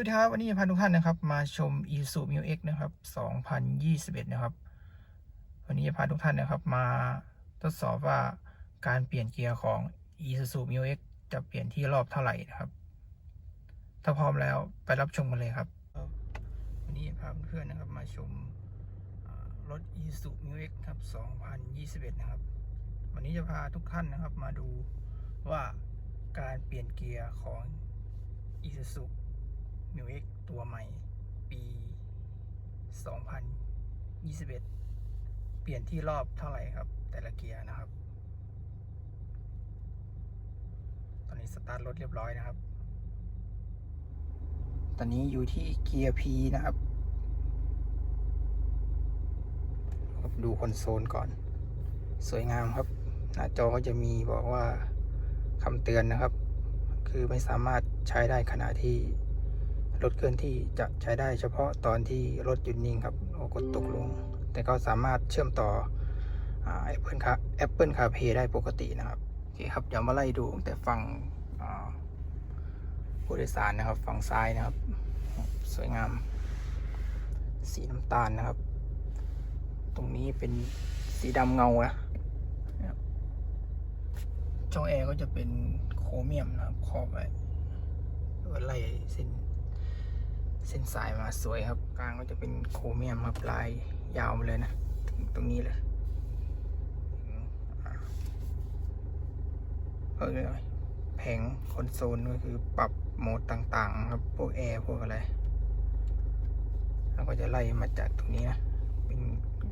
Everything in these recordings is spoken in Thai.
วัสดีครับ วันนี้พาทุกท่านนะครับ มาชม i s u m u X นะครับ 2021 นะครับ วันนี้จะพาทุกท่านนะครับ มาทดสอบว่าการเปลี่ยนเกียร์ของ Isuzu m u X จะเปลี่ยนที่รอบเท่าไหร่นะครับ ถ้าพร้อมแล้วไปรับชมกันเลยครับ วันนี้พาเพื่อนๆนะครับมาชมรถ Isuzu m u X ครับ 2021 นะครับ วันนี้จะพาทุกท่านนะครับ มาดูว่าการเปลี่ยนเกียร์ของ isuzu X ตัวใหม่ ปี 2021 เปลี่ยนที่รอบเท่าไหร่ครับ แต่ละเกียร์นะครับ ตอนนี้สตาร์ทรถเรียบร้อยนะครับ ตอนนี้อยู่ที่เกียร์ P นะครับ ดูคอนโซลก่อน สวยงามครับ หน้าจอก็จะมีบอกว่าคำเตือนนะครับ คือไม่สามารถใช้ได้ขณะที่ รถเคลื่อนที่จะใช้ได้เฉพาะตอนที่รถหยุดนิ่งครับโอ้กดตกลง แต่ก็สามารถเชื่อมต่อแอปเปิลคาแอปเปิลคาเพได้ปกตินะครับโอเคครับเดี๋ยวมาไล่ดูแต่ฝั่งผู้โดยสารนะครับฝั่งซ้ายนะครับ สวยงาม สีน้ำตาลนะครับ ตรงนี้เป็นสีดำเงานะนะครับช่องแอร์ก็จะเป็นโครเมียมนะครับครอบไว้แล้วก็ไล่เส้น เส้นสายมาสวยครับ กลางก็จะเป็นโครเมียมครับลายยาวมาเลยนะถึงตรงนี้เลยเออแผงคอนโซลก็คือปรับโหมดต่างๆ ครับ พวกแอร์พวกอะไร แล้วก็จะไล่มาจากตรงนี้นะ เป็น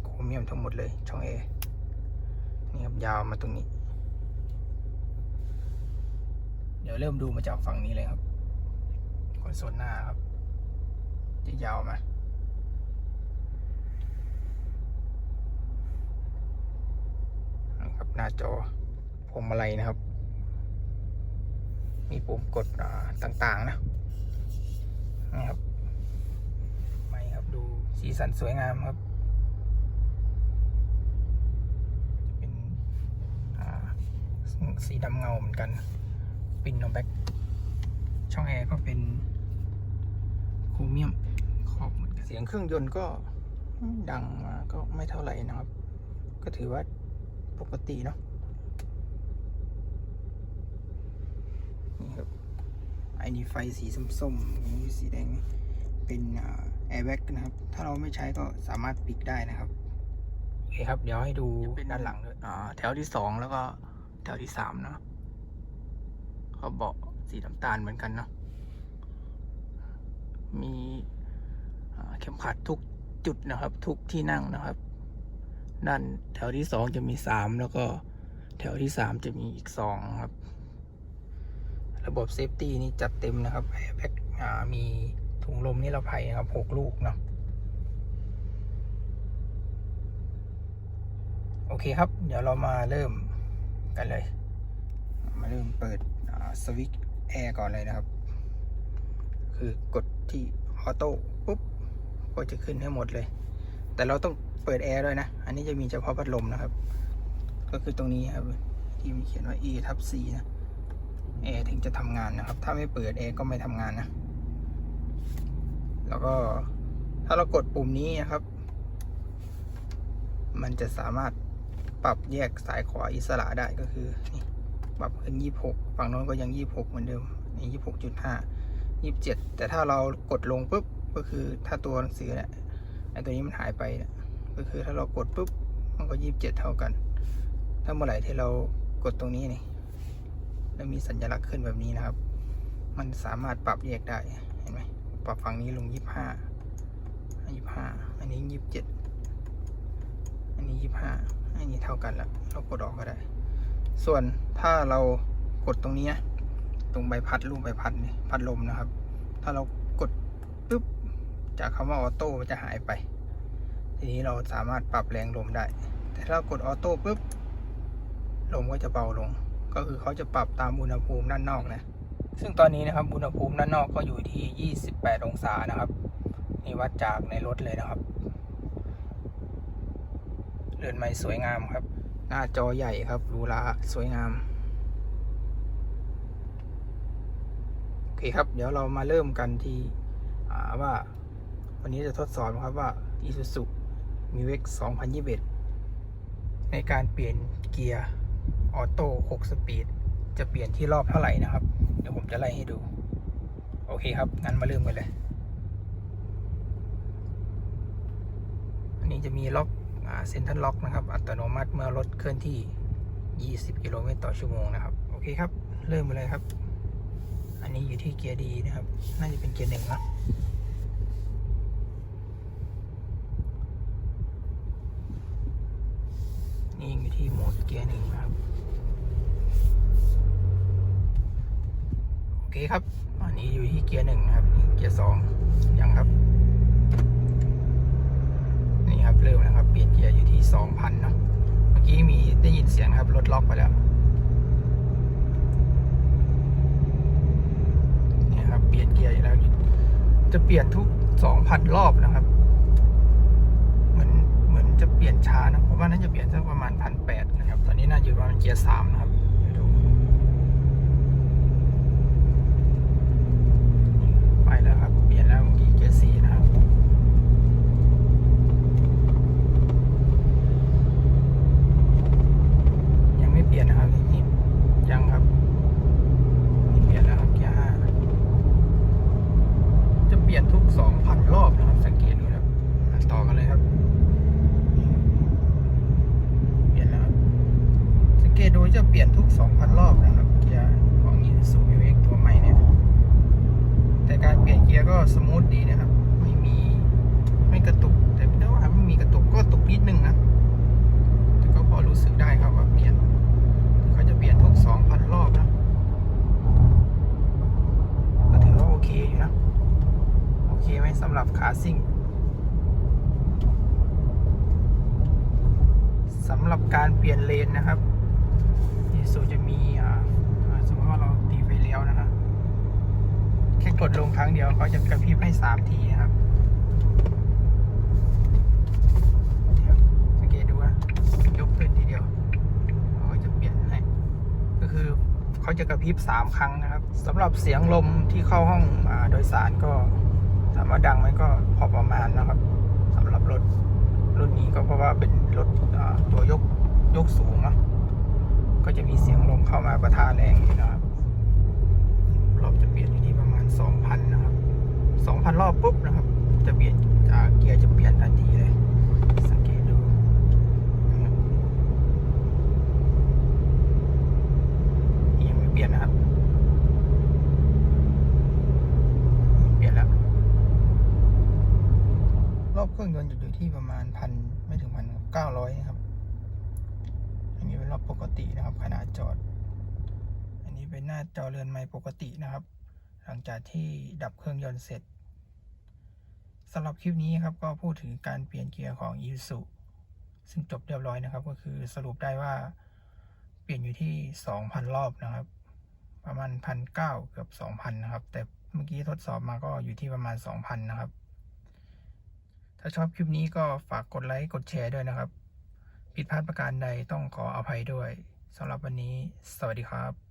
โครเมียมทั้งหมดเลยช่องแอร์นี่ครับยาวมาตรงนี้ เดี๋ยวเริ่มดูมาจากฝั่งนี้เลยครับคอนโซลหน้าครับ ยาวมานะครับหน้าจอพวงมาลัยนะครับ มีปุ่มกดอ่าต่างๆนะนะครับไม่ครับดูสีสันสวยงามครับจะเป็นสีดำเงาเหมือนกันปินโนแบ็กช่องแอร์ก็เป็นโครเมียม ขอบเหมือนกัน เสียงเครื่องยนต์ก็ดังมาก็ไม่เท่าไหร่นะครับ ก็ถือว่าปกติเนาะนี่ครับไอ้นี่ไฟสีส้มๆนี่สีแดงนี่เป็นแอร์แบ็กนะครับ ถ้าเราไม่ใช้ก็สามารถปิดได้นะครับโอเคครับ เดี๋ยวให้ดูด้านหลังด้วยอ่าแถวที่สองแล้วก็แถวที่สามเนาะเขาเบาะสีน้ำตาลเหมือนกันเนาะมีอ่า เข็มขัดทุกจุดนะครับ ทุกที่นั่งนะครับ ด้านแถวที่สองจะมีสามแล้วก็แถวที่สามจะมีอีกสองครับ ระบบเซฟตี้นี่จัดเต็มนะครับแอร์แบ็กมีถุงลมนิรภัยนะครับหกลูกเนาะโอเคครับ เดี๋ยวเรามาเริ่มกันเลย มาเริ่มเปิดสวิตช์แอร์ก่อนเลยนะครับ คือกดที่ออโต้ ก็จะขึ้นให้หมดเลย แต่เราต้องเปิดแอร์ด้วยนะ อันนี้จะมีเฉพาะพัดลมนะครับ ก็คือตรงนี้ครับที่มีเขียนว่า E ทับ C นะแอร์ถึงจะทำงานนะครับ ถ้าไม่เปิดแอร์ก็ไม่ทำงานนะ แล้วก็ถ้าเรากดปุ่มนี้นะครับ มันจะสามารถปรับแยกสายขวาอิสระได้ก็คือนี่ปรับขึ้น 26 ฝั่งโน้นก็ยัง 26 เหมือนเดิมนี่ 26.5ยี่สิบเจ็ดแต่ถ้าเรากดลงปุ๊บ ก็คือถ้าตัวหนังสือเนี่ยไอตัวนี้มันหายไปเนี่ยก็คือถ้าเรากดปุ๊บมันก็ยี่สิบเจ็ดเท่ากัน ถ้าเมื่อไหร่ที่เรากดตรงนี้นี่แล้วมีสัญลักษณ์ขึ้นแบบนี้นะครับ มันสามารถปรับแยกได้เห็นไหมปรับฝั่งนี้ลงยี่สิบห้ายี่สิบห้าอันนี้ยี่สิบเจ็ดอันนี้ยี่สิบห้าอันนี้เท่ากันแล้วเรากดออกก็ได้ ส่วนถ้าเรากดตรงนี้นะตรงใบพัดรูปใบพัดนี่พัดลมนะครับ ถ้าเรากดปุ๊บ จากคำว่าออโต้มันจะหายไป ทีนี้เราสามารถปรับแรงลมได้ แต่ถ้าเรากดออโต้ปุ๊บลมก็จะเบาลง ก็คือเขาจะปรับตามอุณหภูมิด้านนอกนะ ซึ่งตอนนี้นะครับอุณหภูมิด้านนอกก็อยู่ที่ 28 องศานะครับนี่วัดจากในรถเลยนะครับ เรือนไม้สวยงามครับ หน้าจอใหญ่ครับรูราสวยงามโอเคครับ เดี๋ยวเรามาเริ่มกันที่าว่า วันนี้จะทดสอบนะครับว่า Isuzu m i w x 2021 ในการเปลี่ยนเกียร์ออโต้6สปีด จะเปลี่ยนที่รอบเท่าไหร่นะครับ เดี๋ยวผมจะไล่ให้ดู โอเคครับ งั้นมาเริ่มกันเลย อันนี้จะมีล็อกเซ็นทรัลล็อกนะครับ อัตโนมัติเมื่อรถเคลื่อนที่ 20 กิโลเมตรต่อชั่วโมงนะครับ โอเคครับ เริ่มเลยครับ อันนี้อยู่ที่เกียร์ดีนะครับ น่าจะเป็นเกียร์หนึ่งนะ นี่อยู่ ที่โหมดเกียร์หนึ่งครับ โอเคครับ อันนี้อยู่ที่เกียร์หนึ่งครับ เกียร์สองยังครับ นี่ครับเริ่มแล้วครับ เปลี่ยนเกียร์อยู่ที่สองพันเนาะ เมื่อกี้มีได้ยินเสียงครับ รถล็อกไปแล้วนี่ครับ เปลี่ยนเกียร์อยู่แล้ว จะเปลี่ยนทุกสองพันรอบนะครับ เหมือนเหมือน จะเปลี่ยนช้านะผมว่าน่าจะเปลี่ยนสักประมาณพันแปดนะครับ ตอนนี้น่าจะอยู่ประมาณเกียร์สามนะครับเดี๋ยวดูไปแล้วครับ เปลี่ยนแล้วเมื่อกี้เกียร์สี่นะครับ ยังไม่เปลี่ยนนะครับนี่ยังครับนี่เปลี่ยนแล้วครับเกียร์ห้าจะเปลี่ยนทุกสองพันรอบนะครับ สังเกตดูนะครับอะต่อกันเลยครับ เปลี่ยนแล้วครับสังเกตดูจะเปลี่ยนทุก 2,000 รอบนะครับ เกียร์ของ Isuzu m x ตัวใหม่เนี่ย แต่การเปลี่ ยนเกียร์ก็สมูทดีนะครับ ไม่มีไม่กระตุก แต่ไม่ได้ว่าไม่มีกระตุกก็ตุกนิดนึงนะ แต่ก็พอรู้สึกได้ครับว่าเปลี่ยนเขาจะเปลี่ยนทุก2,000รอบนะ ก็ถือว่าโอเคอยู่นะ โอเคไหมสำหรับขาซิ่งสำหรับการเปลี่ยนเลนนะครับอีซูจะมีอ่าอ่าสมมติว่าเราตีไฟเลี้ยวนะครับ แค่กดลงครั้งเดียวเขาจะกระพริบให้สามทีนะครับสังเกตดูนะยกขึ้นทีเดียวเขาจะเปลี่ยนให้ก็คือเขาจะกระพริบสามครั้งนะครับสำหรับเสียงลมที่เข้าห้องอโดยสารก็ถามว่าดังไหมก็พอประมาณนะครับสำหรับรถรุ่นนี้ก็เพราะว่าเป็นรถตัวยกยกสูงเนาะก็จะมีเสียงลมเข้ามาประทะแรงอยู่นะครับ 2,000 นะครับ 2,000 รอบปุ๊บนะครับ จะเปลี่ยนเกียร์จะเปลี่ยนทันทีเลย สังเกตดูยังไม่เปลี่ยนนะครับ เปลี่ยนแล้ว รอบเครื่องยนต์จะอยู่ที่ประมาณพันไม่ถึงพันเก้าร้อยนะครับอันนี้เป็นรอบปกตินะครับขนาดจอด อันนี้เป็นหน้าจอเรือนไม้ปกตินะครับ หลังจากที่ดับเครื่องยนต์เสร็จสำหรับคลิปนี้ครับก็พูดถึงการเปลี่ยนเกียร์ของ i s u ซึ่งจบเรียบร้อยนะครับ ก็คือสรุปได้ว่าเปลี่ยนอยู่ที่ 2,000 รอบนะครับ ประมาณพันเก้าเกือบ2,000 นะครับ แต่เมื่อกี้ทดสอบมาก็อยู่ที่ประมาณ 2,000 นะครับ ถ้าชอบคลิปนี้ก็ฝากกดไลค์กดแชร์ด้วยนะครับ ผิดพลาดประการใดต้องขออภัยด้วยสำหรับวันนี้ สวัสดีครับ